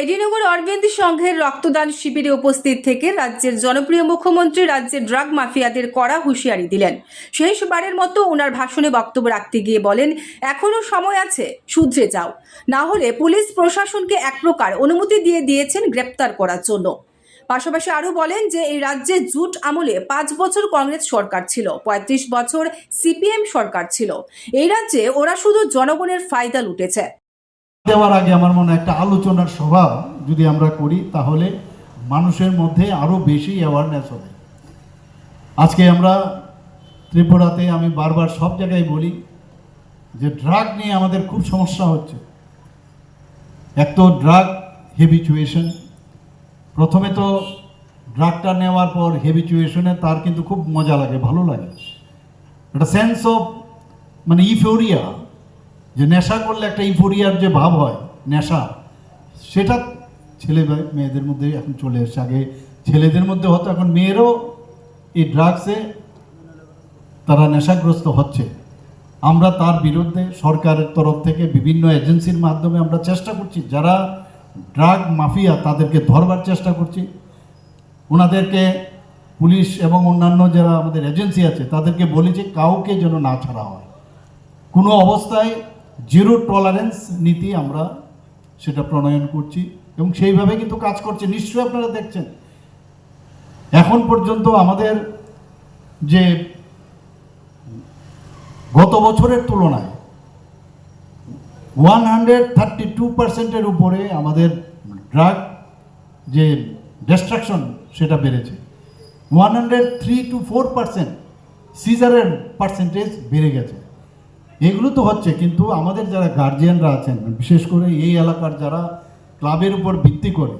এডিনগর অরবিন্দ সংঘের রক্তদান শিবিরে উপস্থিত থেকে রাজ্যের জনপ্রিয় মুখ্যমন্ত্রী রাজ্যের ড্রাগ মাফিয়াদের কড়া হুঁশিয়ারি দিলেন। শেষবারের মতো ওনার ভাষণে বক্তব্য রাখতে গিয়ে বলেন এখনও সময় আছে, শুধরে যাও। না হলে পুলিশ প্রশাসনকে এক প্রকার অনুমতি দিয়ে দিয়েছেন গ্রেপ্তার করার জন্য। পাশাপাশি আরও বলেন যে, এই রাজ্যে জুট আমলে পাঁচ বছর কংগ্রেস সরকার ছিল, পঁয়ত্রিশ বছর সিপিএম সরকার ছিল। এই রাজ্যে ওরা শুধু জনগণের ফায়দা লুটেছে। দেওয়ার আগে আমার মনে একটা আলোচনার সভা যদি আমরা করি, তাহলে মানুষের মধ্যে আরও বেশি অ্যাওয়ারনেস হবে। আজকে আমরা ত্রিপুরাতে আমি বারবার সব জায়গায় বলি যে ড্রাগ নিয়ে আমাদের খুব সমস্যা হচ্ছে। এক তো ড্রাগ হেবিচুয়েশন প্রথমে তো ড্রাগটা নেওয়ার পর হেবিচুয়েশনে তার কিন্তু খুব মজা লাগে, ভালো লাগে। একটা সেন্স অফ মানে ইফোরিয়া যে নেশা করলে একটা ইফোরিয়ার যে ভাব হয়, নেশা, সেটা ছেলে মেয়েদের মধ্যে এখন চলে এসছে। আগে ছেলেদের মধ্যে হতো, এখন মেয়েরও এই ড্রাগসে তারা নেশাগ্রস্ত হচ্ছে। আমরা তার বিরুদ্ধে সরকারের তরফ থেকে বিভিন্ন এজেন্সির মাধ্যমে আমরা চেষ্টা করছি, যারা ড্রাগ মাফিয়া তাদেরকে ধরবার চেষ্টা করছি। ওনাদেরকে পুলিশ এবং অন্যান্য যারা আমাদের এজেন্সি আছে, তাদেরকে বলি যে কাউকে যেন না ছাড়া হয়। কোনো অবস্থায় জিরো টলারেন্স নীতি আমরা সেটা প্রণয়ন করছি এবং সেইভাবে কিন্তু কাজ করছে। নিশ্চয়ই আপনারা দেখছেন। এখন পর্যন্ত আমাদের যে গত বছরের তুলনায় ওয়ান হান্ড্রেড থার্টি টু পার্সেন্টের উপরে আমাদের ড্রাগ যে ডিস্ট্রাকশন সেটা বেড়েছে। One hundred three two four percent সিজারের percentage বেড়ে গেছে। এগুলো তো হচ্ছে, কিন্তু আমাদের যারা গার্জিয়ানরা আছেন, বিশেষ করে এই এলাকার যারা ক্লাবের উপর ভিত্তি করে,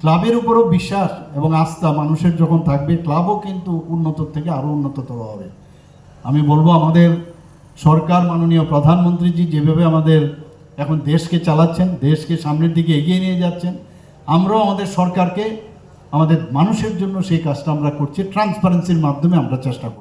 ক্লাবের উপরও বিশ্বাস এবং আস্থা মানুষের যখন থাকবে, ক্লাবও কিন্তু উন্নতর থেকে আরও উন্নততর হবে। আমি বলব, আমাদের সরকার, মাননীয় প্রধানমন্ত্রীজি যেভাবে আমাদের এখন দেশকে চালাচ্ছেন, দেশকে সামনের দিকে এগিয়ে নিয়ে যাচ্ছেন, আমরাও আমাদের সরকারকে, আমাদের মানুষের জন্য সেই কাজটা আমরা করছি ট্রান্সপারেন্সির মাধ্যমে আমরা চেষ্টা করছি।